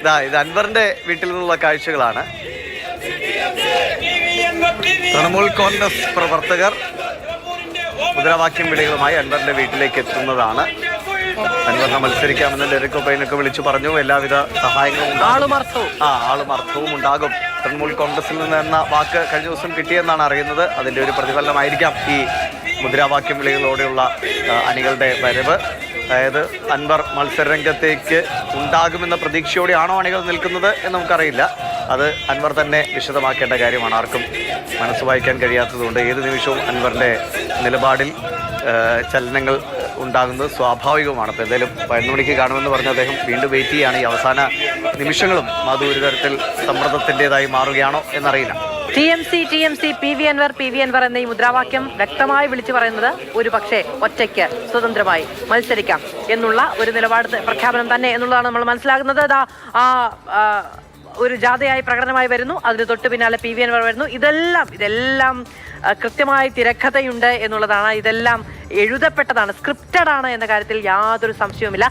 ഇതാ ഇത് അൻവറിന്റെ വീട്ടിൽ നിന്നുള്ള കാഴ്ചകളാണ്. തൃണമൂൽ കോൺഗ്രസ് പ്രവർത്തകർ മുദ്രാവാക്യം വിളികളുമായി അൻവറിന്റെ വീട്ടിലേക്ക് എത്തുന്നതാണ്. അൻവറിനെ മത്സരിക്കാമെന്ന് ഒബൈനൊക്കെ വിളിച്ചു പറഞ്ഞു. എല്ലാവിധ സഹായങ്ങളും ആ ആളും അർത്ഥവും ഉണ്ടാകും. തൃണമൂൽ കോൺഗ്രസിൽ നിന്ന് എന്ന വാക്ക് കഴിഞ്ഞ ദിവസം കിട്ടിയെന്നാണ് അറിയുന്നത്. അതിന്റെ ഒരു പ്രതിഫലനമായിരിക്കാം ഈ മുദ്രാവാക്യം വിളികളോടെയുള്ള അണികളുടെ വരവ്. അതായത് അൻവർ മത്സരരംഗത്തേക്ക് ഉണ്ടാകുമെന്ന പ്രതീക്ഷയോടെയാണോ അണികൾ നിൽക്കുന്നത് എന്ന് നമുക്കറിയില്ല. അത് അൻവർ തന്നെ വിശദമാക്കേണ്ട കാര്യമാണ്. ആർക്കും മനസ്സ് വായിക്കാൻ കഴിയാത്തതുകൊണ്ട് ഏത് നിമിഷവും അൻവറിന്റെ നിലപാടിൽ ചലനങ്ങൾ ഉണ്ടാകുന്നത് സ്വാഭാവികമാണ് അപ്പോൾ എന്തായാലും പതിനൊന്ന് മണിക്ക് കാണുമെന്ന് പറഞ്ഞ അദ്ദേഹം വീണ്ടും വെയിറ്റ് ചെയ്യുകയാണ്. ഈ അവസാന നിമിഷങ്ങളും അത് ഒരു തരത്തിൽ സമ്മർദ്ദത്തിന്റെതായി മാറുകയാണോ എന്നറിയില്ല. T M C T M C P V Anvar P V Anvar എന്ന ഈ മുദ്രാവാക്യം വ്യക്തമായി വിളിച്ചു പറയുന്നത് ഒരു പക്ഷേ ഒറ്റയ്ക്ക് സ്വതന്ത്രമായി മത്സരിക്കാം എന്നുള്ള ഒരു നിലപാട് പ്രഖ്യാപനം തന്നെ എന്നുള്ളതാണ് നമ്മൾ മനസ്സിലാകുന്നത്. ആ ഒരു ജാഥയായി പ്രകടനമായി വരുന്നു. അതിന് തൊട്ട് പിന്നാലെ പി വി അൻവർ വരുന്നു. ഇതെല്ലാം ഇതെല്ലാം കൃത്യമായി തിരക്കഥയുണ്ട് എന്നുള്ളതാണ്. ഇതെല്ലാം എഴുതപ്പെട്ടതാണ് സ്ക്രിപ്റ്റഡ് ആണ് എന്ന കാര്യത്തിൽ യാതൊരു സംശയവുമില്ല.